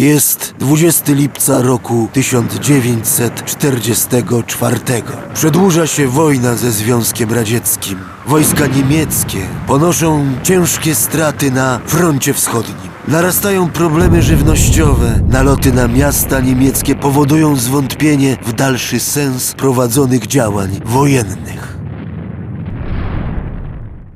Jest 20 lipca roku 1944. Przedłuża się wojna ze Związkiem Radzieckim. Wojska niemieckie ponoszą ciężkie straty na froncie wschodnim. Narastają problemy żywnościowe. Naloty na miasta niemieckie powodują zwątpienie w dalszy sens prowadzonych działań wojennych.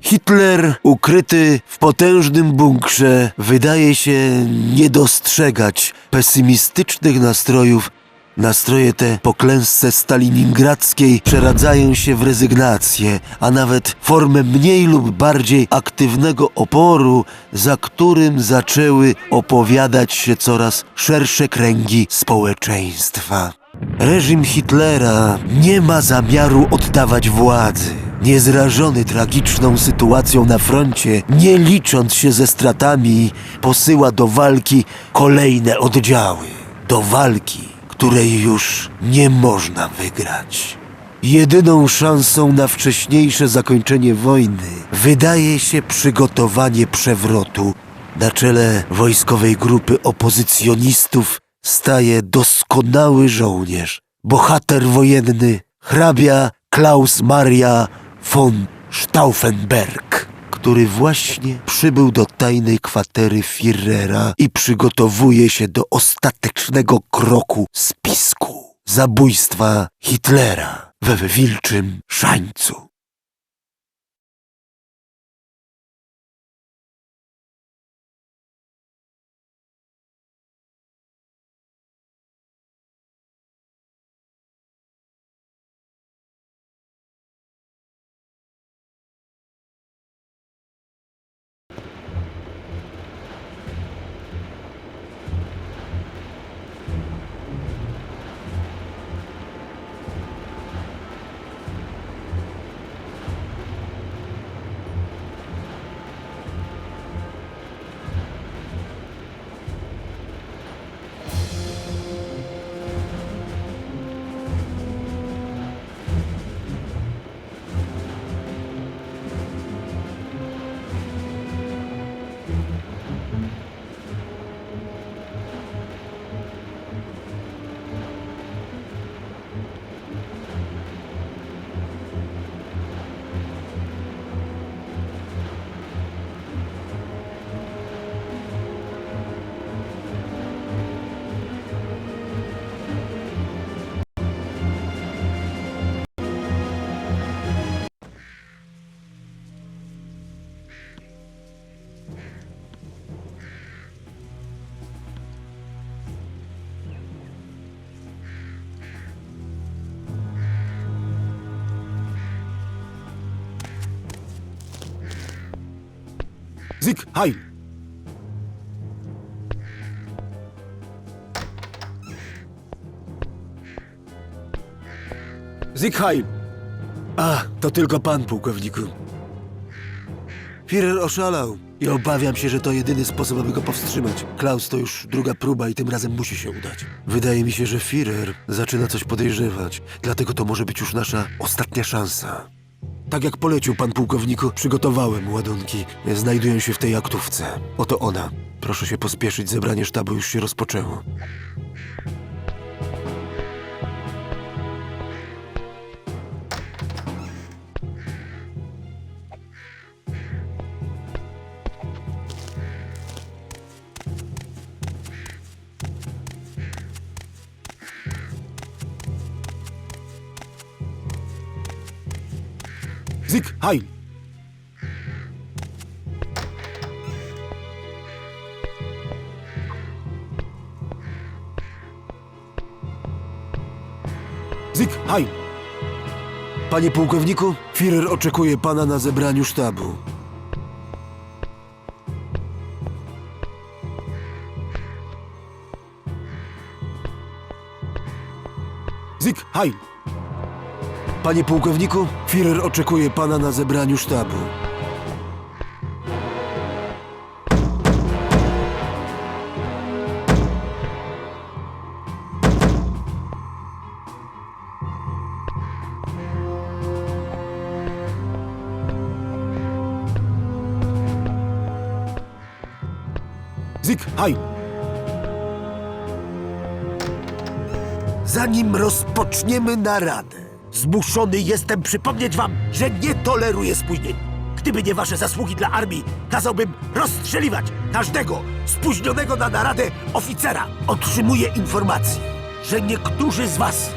Hitler, ukryty w potężnym bunkrze, wydaje się nie dostrzegać pesymistycznych nastrojów. Nastroje te po klęsce staliningradzkiej przeradzają się w rezygnację, a nawet formę mniej lub bardziej aktywnego oporu, za którym zaczęły opowiadać się coraz szersze kręgi społeczeństwa. Reżim Hitlera nie ma zamiaru oddawać władzy. Niezrażony tragiczną sytuacją na froncie, nie licząc się ze stratami, posyła do walki kolejne oddziały. Do walki, której już nie można wygrać. Jedyną szansą na wcześniejsze zakończenie wojny wydaje się przygotowanie przewrotu. Na czele wojskowej grupy opozycjonistów staje doskonały żołnierz, bohater wojenny, hrabia Klaus Maria von Stauffenberg, który właśnie przybył do tajnej kwatery Führera i przygotowuje się do ostatecznego kroku spisku zabójstwa Hitlera we wilczym szańcu. Heil! Sieg Heil! A, to tylko pan, pułkowniku. Führer oszalał i obawiam się, że to jedyny sposób, aby go powstrzymać. Klaus to już druga próba i tym razem musi się udać. Wydaje mi się, że Führer zaczyna coś podejrzewać, dlatego to może być już nasza ostatnia szansa. Tak jak polecił pan pułkowniku, przygotowałem ładunki. Znajdują się w tej aktówce. Oto ona. Proszę się pospieszyć, zebranie sztabu już się rozpoczęło. Sieg Heil! Sieg Heil! Panie pułkowniku, Führer oczekuje pana na zebraniu sztabu. Sieg Heil! Panie pułkowniku, Führer oczekuje pana na zebraniu sztabu. Sieg Heil! zanim rozpoczniemy naradę. Zmuszony jestem przypomnieć wam, że nie toleruję spóźnień. Gdyby nie wasze zasługi dla armii, kazałbym rozstrzeliwać każdego spóźnionego na naradę oficera. Otrzymuję informację, że niektórzy z was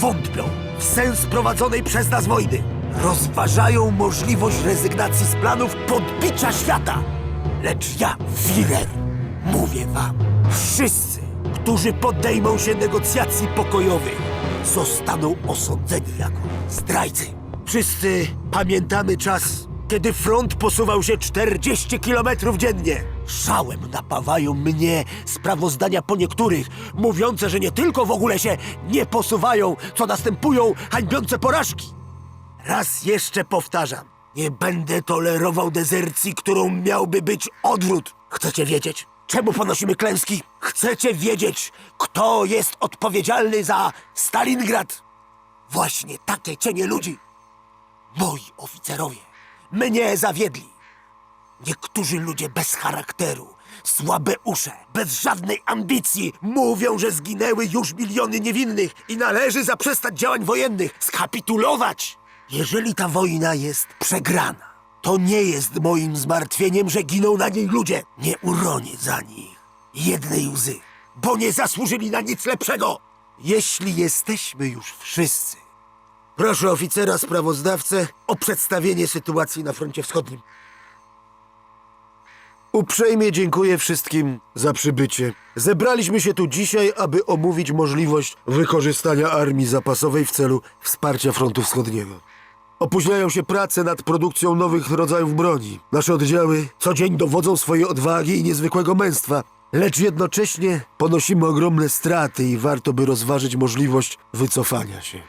wątpią w sens prowadzonej przez nas wojny. Rozważają możliwość rezygnacji z planów podbicia świata. Lecz ja, Führer, mówię wam, wszyscy, którzy podejmą się negocjacji pokojowych, zostaną osądzeni jako zdrajcy. Wszyscy pamiętamy czas, kiedy front posuwał się 40 kilometrów dziennie. Szałem napawają mnie sprawozdania po niektórych, mówiące, że nie tylko w ogóle się nie posuwają, co następują hańbiące porażki. Raz jeszcze powtarzam, nie będę tolerował dezercji, którą miałby być odwrót. Chcecie wiedzieć, czemu ponosimy klęski? Chcecie wiedzieć, kto jest odpowiedzialny za Stalingrad? Właśnie takie cienie ludzi. Moi oficerowie mnie zawiedli. Niektórzy ludzie bez charakteru, słabe usze, bez żadnej ambicji mówią, że zginęły już miliony niewinnych i należy zaprzestać działań wojennych, skapitulować. Jeżeli ta wojna jest przegrana, to nie jest moim zmartwieniem, że giną na niej ludzie. Nie uronię za nich jednej łzy, bo nie zasłużyli na nic lepszego. Jeśli jesteśmy już wszyscy, proszę oficera sprawozdawcę o przedstawienie sytuacji na froncie wschodnim. Uprzejmie dziękuję wszystkim za przybycie. Zebraliśmy się tu dzisiaj, aby omówić możliwość wykorzystania armii zapasowej w celu wsparcia frontu wschodniego. Opóźniają się prace nad produkcją nowych rodzajów broni. Nasze oddziały co dzień dowodzą swojej odwagi i niezwykłego męstwa, lecz jednocześnie ponosimy ogromne straty i warto by rozważyć możliwość wycofania się.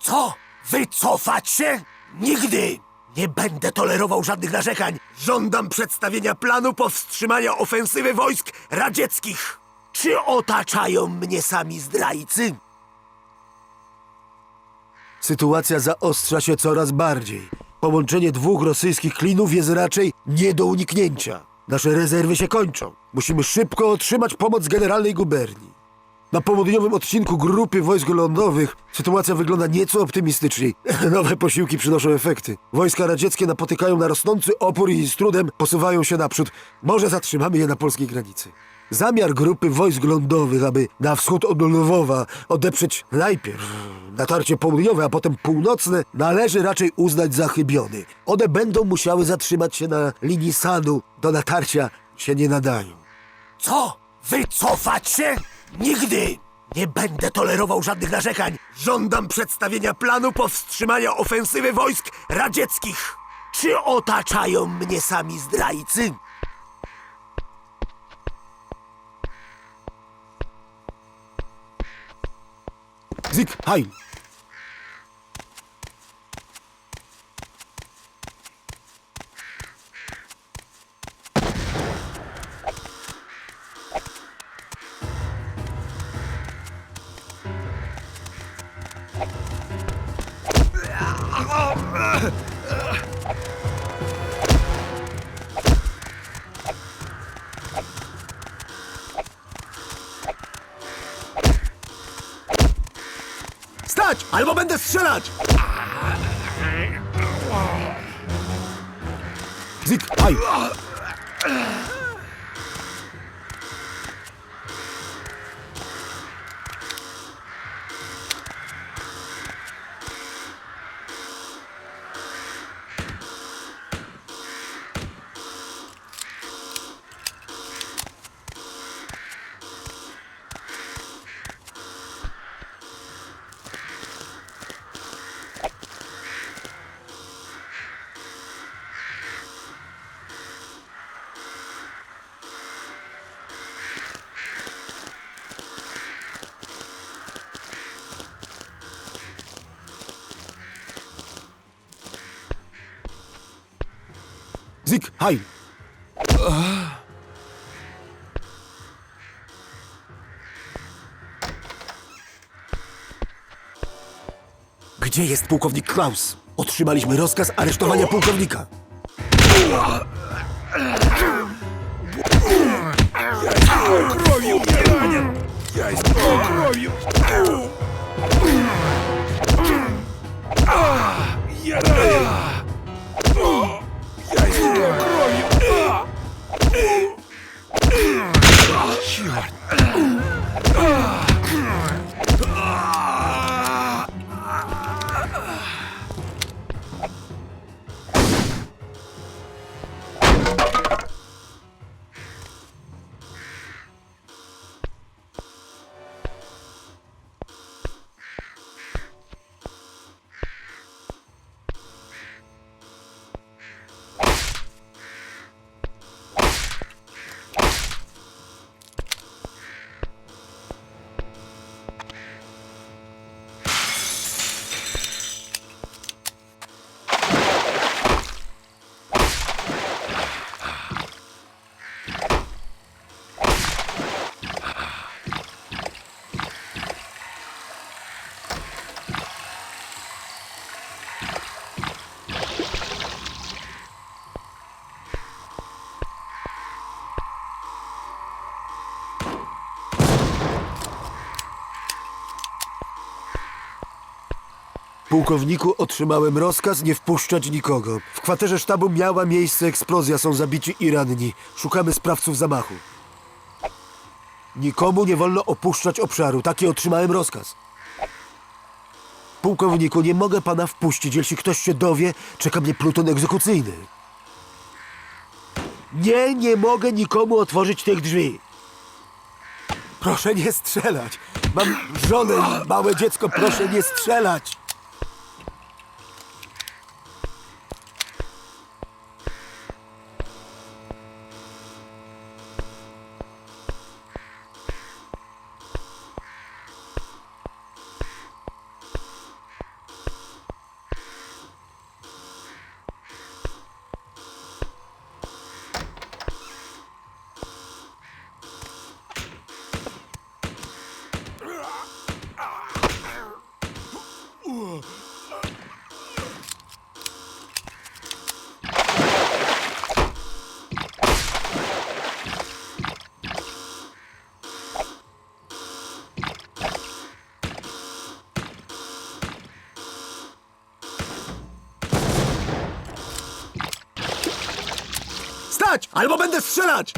Co? Wycofać się? Nigdy! Nie będę tolerował żadnych narzekań. Żądam przedstawienia planu powstrzymania ofensywy wojsk radzieckich. Czy otaczają mnie sami zdrajcy? Sytuacja zaostrza się coraz bardziej. Połączenie dwóch rosyjskich klinów jest raczej nie do uniknięcia. Nasze rezerwy się kończą. Musimy szybko otrzymać pomoc generalnej guberni. Na południowym odcinku grupy wojsk lądowych sytuacja wygląda nieco optymistyczniej. Nowe posiłki przynoszą efekty. Wojska radzieckie napotykają na rosnący opór i z trudem posuwają się naprzód. Może zatrzymamy je na polskiej granicy. Zamiar grupy wojsk lądowych, aby na wschód od Lwowa odeprzeć najpierw natarcie południowe, a potem północne, należy raczej uznać za chybiony. One będą musiały zatrzymać się na linii Sanu. Do natarcia się nie nadają. Co? Wycofać się? Nigdy! Nie będę tolerował żadnych narzekań. Żądam przedstawienia planu powstrzymania ofensywy wojsk radzieckich. Czy otaczają mnie sami zdrajcy? Sieg Heil! Będę strzelać! Sieg Heil! Sieg Heil! Gdzie jest pułkownik Klaus? Otrzymaliśmy rozkaz aresztowania pułkownika. Я истекаю кровью! А, Я ранен! 啊 Pułkowniku, otrzymałem rozkaz nie wpuszczać nikogo. W kwaterze sztabu miała miejsce eksplozja, są zabici i ranni. Szukamy sprawców zamachu. Nikomu nie wolno opuszczać obszaru. Taki otrzymałem rozkaz. Pułkowniku, nie mogę pana wpuścić. Jeśli ktoś się dowie, czeka mnie pluton egzekucyjny. Nie, nie mogę nikomu otworzyć tych drzwi. Proszę nie strzelać. Mam żonę małe dziecko. Proszę nie strzelać. Stać! Albo będę strzelać!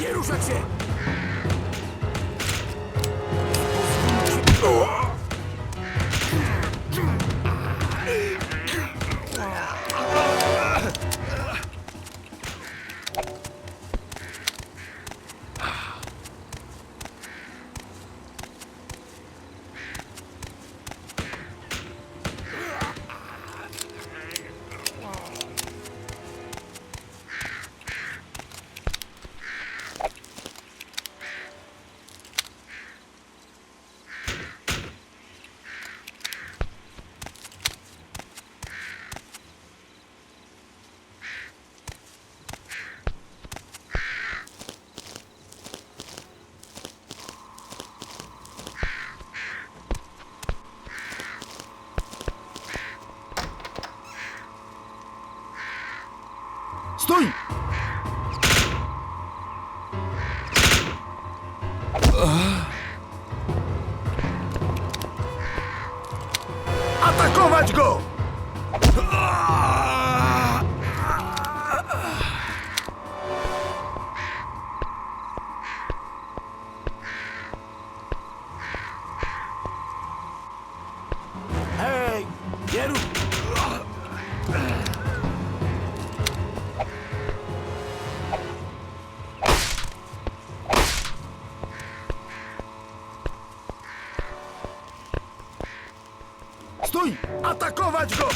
Nie ruszać się! Atakować Stój! Atakować go!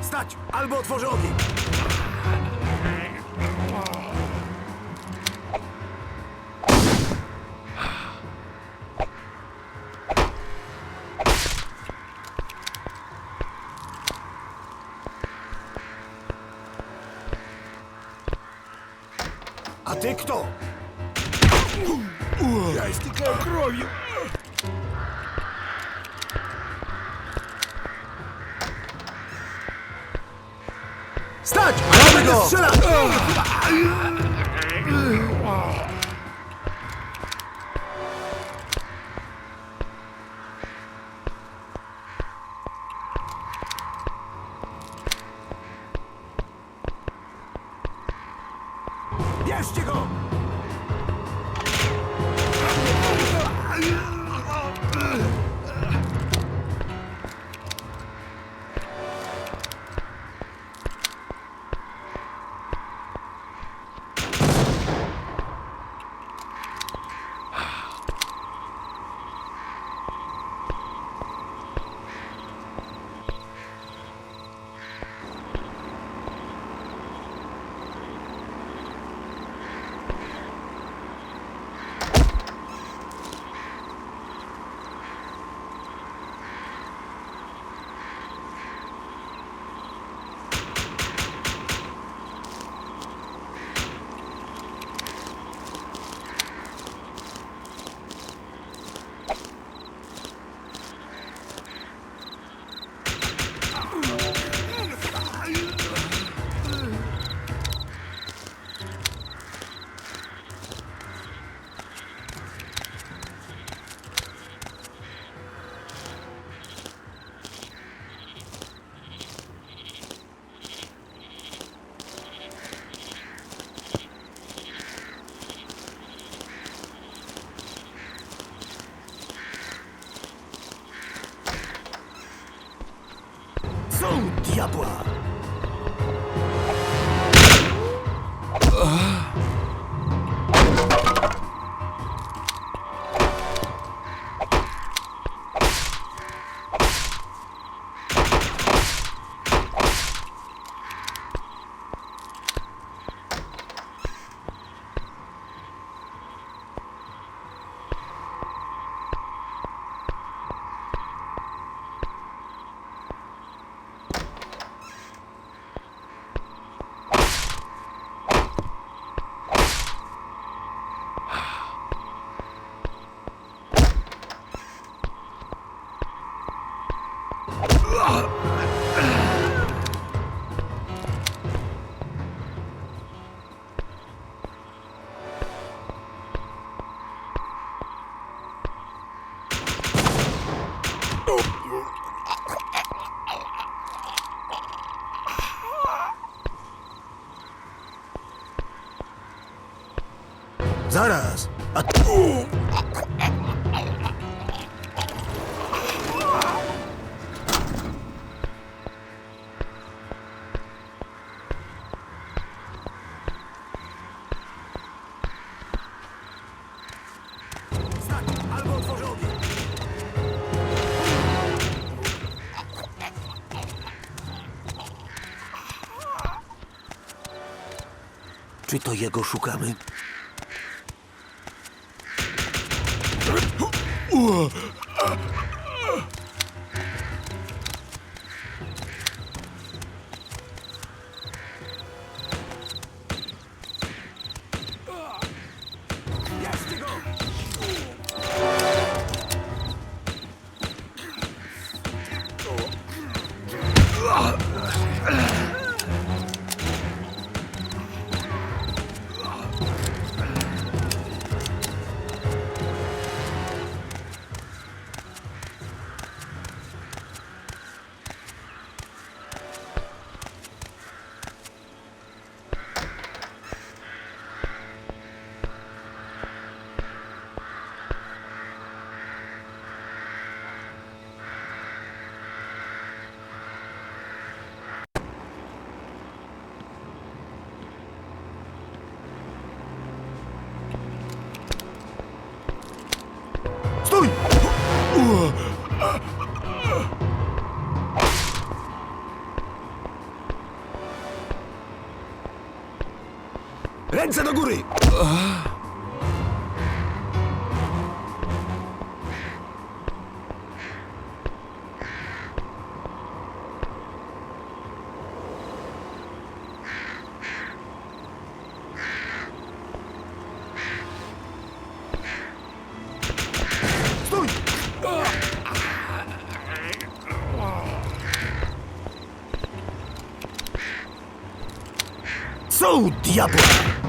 Stać! Albo otworzę! A ty kto? Я истекаю кровью. Stać! Mamy go! Strzelać! Diabła! Zaraz! A tu... Czy to jego szukamy? Ugh! Ręce do góry! Co diabła?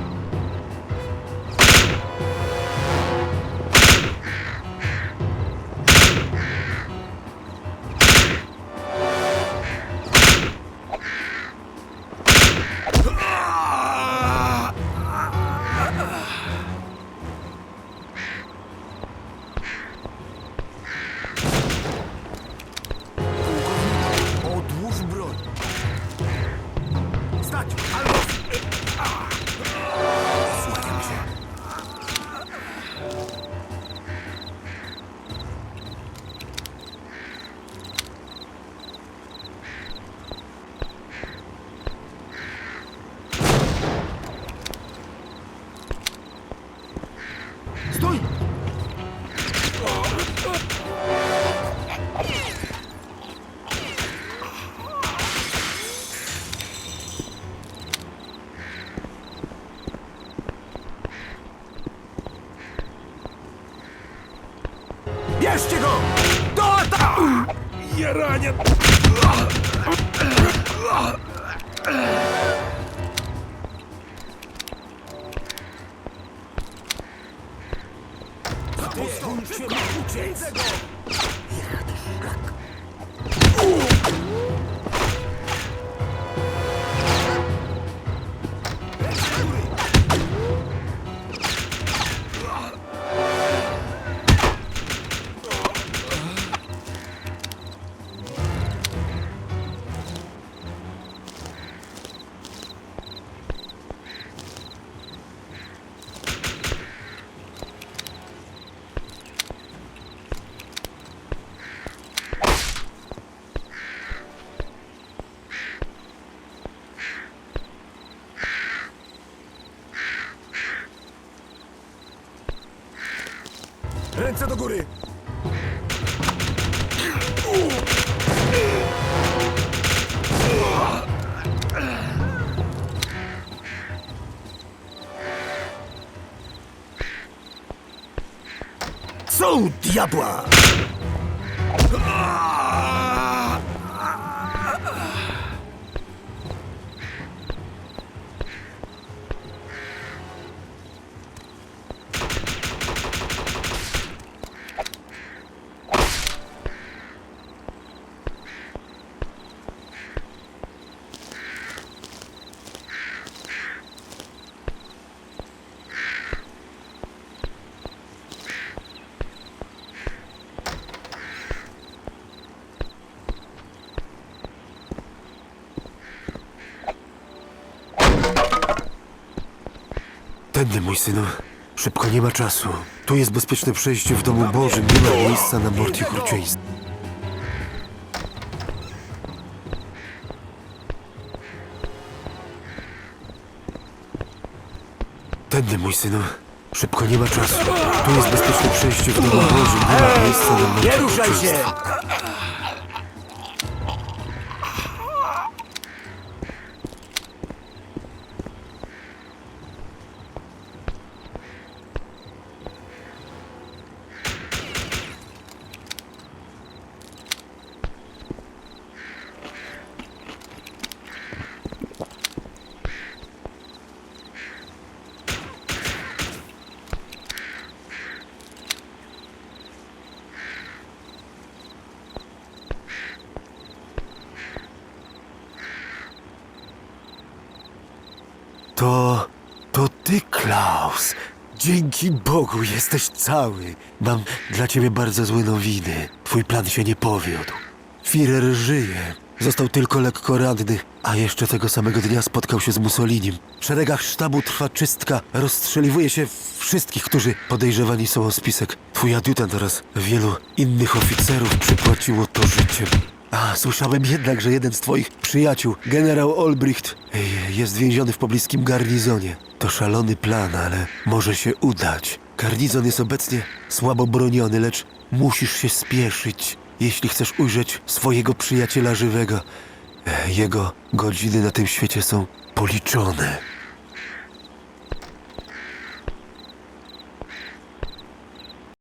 Ręce do góry! Co diabła? Tędy, mój synu. Szybko, nie ma czasu. Tu jest bezpieczne przejście w domu Bożym. Nie ma miejsca na mord i okrucieństwo. Tędy, mój synu. Szybko, nie ma czasu. Tu jest bezpieczne przejście w domu Bożym. Nie ma miejsca na mord i Nie ruszaj się! okrucieństwo. To. to ty, Klaus. Dzięki Bogu jesteś cały. Mam dla ciebie bardzo złe nowiny. Twój plan się nie powiódł. Führer żyje. Został tylko lekko ranny, a jeszcze tego samego dnia spotkał się z Mussolinim. W szeregach sztabu trwa czystka. Rozstrzeliwuje się wszystkich, którzy podejrzewani są o spisek. Twój adiutant oraz wielu innych oficerów przypłaciło to życiem. A, słyszałem jednak, że jeden z twoich przyjaciół, generał Olbricht, jest więziony w pobliskim garnizonie. To szalony plan, ale może się udać. Garnizon jest obecnie słabo broniony, lecz musisz się spieszyć, jeśli chcesz ujrzeć swojego przyjaciela żywego. E, Jego godziny na tym świecie są policzone.